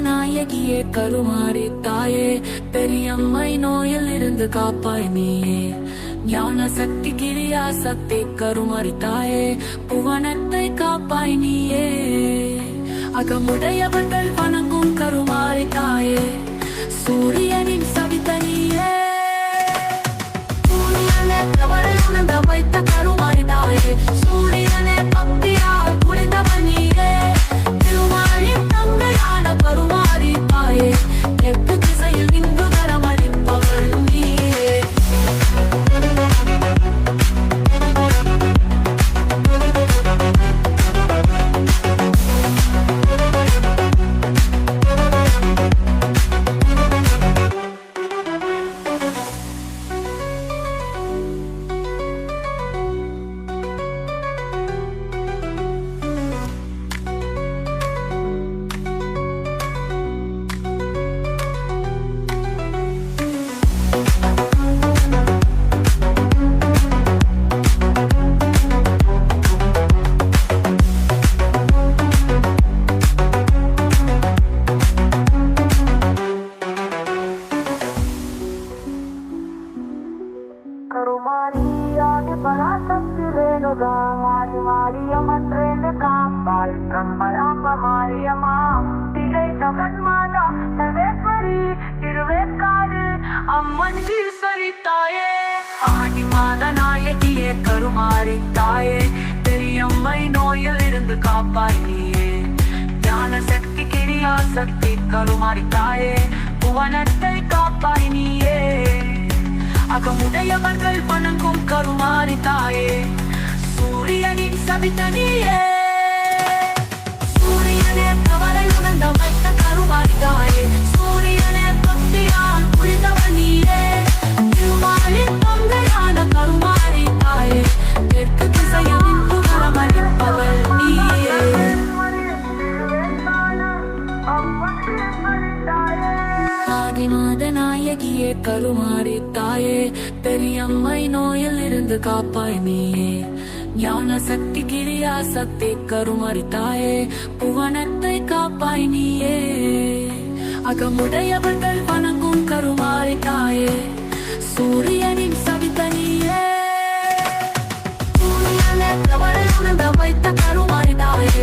நாயகியே கருமாறி தாயே பெரியம்மை நோயில் இருந்து காப்பாய் நீயே. ஞான சக்தி கிரியா சக்தி கருமாறி தாயே புவனத்தை காப்பாய் நீயே. அகமுடையவர்கள் வணங்கும் கருமாறி தாயே சூரியனின் உணர்ந்த வைத்த கருமாறி தாயே சூரியனே கும்ப மாரியம்மா திகைத்த கண்மாதா சர்வேஸ்வரி திருவேற்காடு அம்மன் சீஸ்வரி தாயே ஆடி மாத நாயகியே கருமாறி தாயே பெரியம்மை நோயில் இருந்து காப்பாய் நீயே. ஞான சக்தி கிரியா சக்தி கருமாறி தாயே புவனத்தை காப்பாய் நீயே. அகமுடையவர்கள் வணங்கும் கருமாறி தாயே சூரியனின் சபித்தனியே சூரியனே தவறை உணர்ந்த வைத்த கருமாறி தாயே சூரியனே பக்தியால் புரிந்தவன் நீயே. திருமாலின் தொங்கையான கருமாறி தாயே தெற்கு திசையில் வரமளிப்பவள் நீயே. ஆதிநாத நாயகியே கருமாறி தாயே பெரியம்மை நோயில் இருந்து காப்பாய் நீயே. ஞான சக்தி கிரியா சக்தி கருமறித்தாயே புவனத்தை காப்பாய் நீயே. அகமுடையவர்கள் வணங்கும் கருமாறி தாயே சூரியனின் சவித்த நீயே. சூரியனே தவறை வைத்த கருமாறி தாயே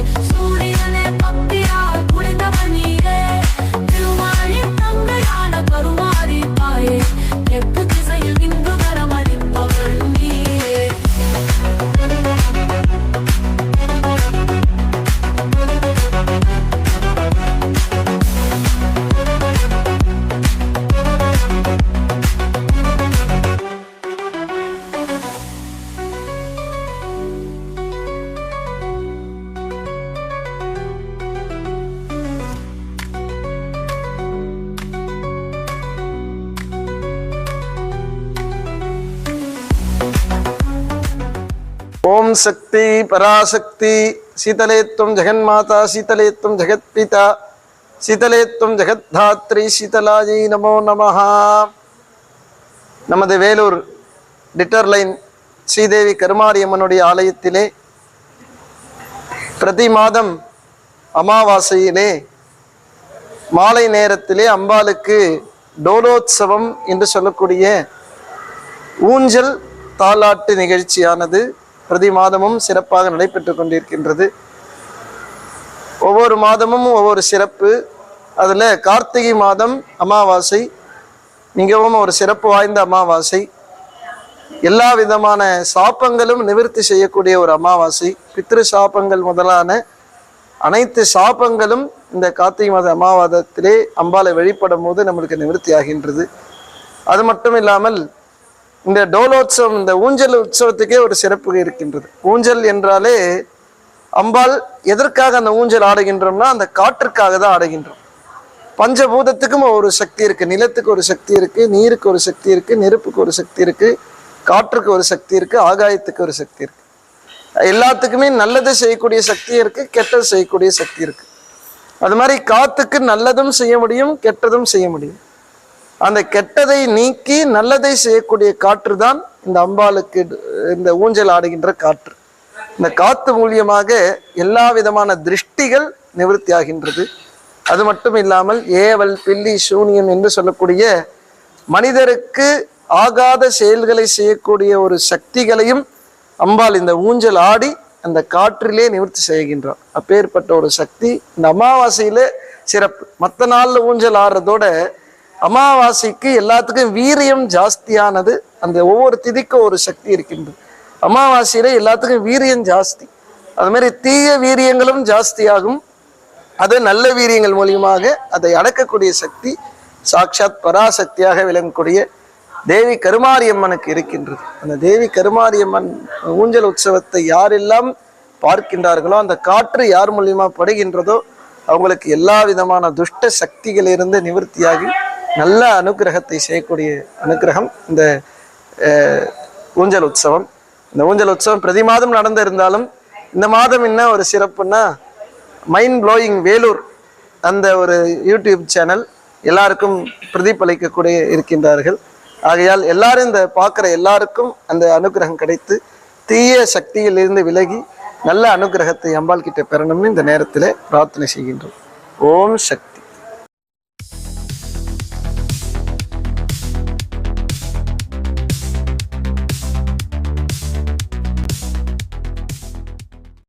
ஓம் சக்தி பராசக்தி சீதலேத்துவம் ஜெகன்மாதா சீதலேத்துவம் ஜெகத்பிதா சீதலேத்துவம் ஜெகத்தாத்ரி சீதலாஜி நமோ நமஹா. நமது வேலூர் டிட்டர்லைன் ஸ்ரீதேவி கருமாரியம்மனுடைய ஆலயத்திலே பிரதி மாதம் அமாவாசையிலே மாலை நேரத்திலே அம்பாளுக்கு டோலோத்சவம் என்று சொல்லக்கூடிய ஊஞ்சல் தாலாட்டு நிகழ்ச்சியானது பிரதி மாதமும் சிறப்பாக நடைபெற்று கொண்டிருக்கின்றது. ஒவ்வொரு மாதமும் ஒவ்வொரு சிறப்பு. அதில் கார்த்திகை மாதம் அமாவாசை மிகவும் ஒரு சிறப்பு வாய்ந்த அமாவாசை. எல்லா விதமான சாப்பங்களும் நிவர்த்தி செய்யக்கூடிய ஒரு அமாவாசை. பித்ரு சாப்பங்கள் முதலான அனைத்து சாபங்களும் இந்த கார்த்திகை மாத அமாவாதத்திலே அம்பாளை வழிபடும் போது நம்மளுக்கு நிவர்த்தி ஆகின்றது அது மட்டும் இல்லாமல் இந்த டோலோத்சவம் இந்த ஊஞ்சல் உற்சவத்துக்கே ஒரு சிறப்பு இருக்கின்றது. ஊஞ்சல் என்றாலே அம்பாள் எதற்காக அந்த ஊஞ்சல் ஆடுகின்றோம்னா அந்த காற்றுக்காக தான் ஆடுகின்றோம். பஞ்சபூதத்துக்கும் ஒரு சக்தி இருக்கு நிலத்துக்கு ஒரு சக்தி இருக்கு நீருக்கு ஒரு சக்தி இருக்கு நெருப்புக்கு ஒரு சக்தி இருக்கு காற்றுக்கு ஒரு சக்தி இருக்கு ஆகாயத்துக்கு ஒரு சக்தி இருக்கு. எல்லாத்துக்குமே நல்லது செய்யக்கூடிய சக்தி இருக்கு கெட்டது செய்யக்கூடிய சக்தி இருக்கு. அது மாதிரி காத்துக்கு நல்லதும் செய்ய முடியும் கெட்டதும் செய்ய முடியும். அந்த கெட்டதை நீக்கி நல்லதை செய்யக்கூடிய காற்று தான் இந்த அம்பாளுக்கு இந்த ஊஞ்சல் ஆடுகின்ற காற்று. இந்த காத்து மூலியமாக எல்லா விதமான திருஷ்டிகள் நிவர்த்தி ஆகின்றது. அது மட்டும் இல்லாமல் ஏவல் பில்லி சூனியம் என்று சொல்லக்கூடிய மனிதருக்கு ஆகாத செயல்களை செய்யக்கூடிய ஒரு சக்திகளையும் அம்பாள் இந்த ஊஞ்சல் ஆடி அந்த காற்றிலே நிவர்த்தி செய்கின்றார் அப்பேற்பட்ட ஒரு சக்தி இந்த அமாவாசையில சிறப்பு. மற்ற நாளில் ஊஞ்சல் ஆடுறதோட அமாவாசைக்கு எல்லாத்துக்கும் வீரியம் ஜாஸ்தியானது. அந்த ஒவ்வொரு திதிக்கும் ஒரு சக்தி இருக்கின்றது. அமாவாசையில எல்லாத்துக்கும் வீரியம் ஜாஸ்தி. அது மாதிரி தீய வீரியங்களும் ஜாஸ்தியாகும். அது நல்ல வீரியங்கள் மூலியமாக அதை அடக்கக்கூடிய சக்தி சாட்சாத் பராசக்தியாக விளங்கக்கூடிய தேவி கருமாரியம்மனுக்கு இருக்கின்றது. அந்த தேவி கருமாரியம்மன் ஊஞ்சல் உற்சவத்தை யாரெல்லாம் பார்க்கின்றார்களோ அந்த காற்று யார் மூலியமா படுகின்றதோ அவங்களுக்கு எல்லா விதமான துஷ்ட சக்திகளிலிருந்து நிவர்த்தியாகி நல்ல அனுக்கிரகத்தை செய்யக்கூடிய அனுக்கிரகம் இந்த ஊஞ்சல் உற்சவம். இந்த ஊஞ்சல் உற்சவம் பிரதி மாதம் நடந்திருந்தாலும் இந்த மாதம் என்ன ஒரு சிறப்புன்னா மைண்ட் ப்ளோயிங் வேலூர் அந்த ஒரு யூடியூப் சேனல் எல்லாருக்கும் பிரதிபலிக்கக்கூடிய இருக்கின்றார்கள். ஆகையால் எல்லாரும் இந்த பார்க்குற எல்லாருக்கும் அந்த அனுகிரகம் கிடைத்து தீய சக்தியிலிருந்து விலகி நல்ல அனுகிரகத்தை அம்பாள் கிட்ட பெறணும்னு இந்த நேரத்தில் பிரார்த்தனை செய்கின்றோம். ஓம் சக்தி.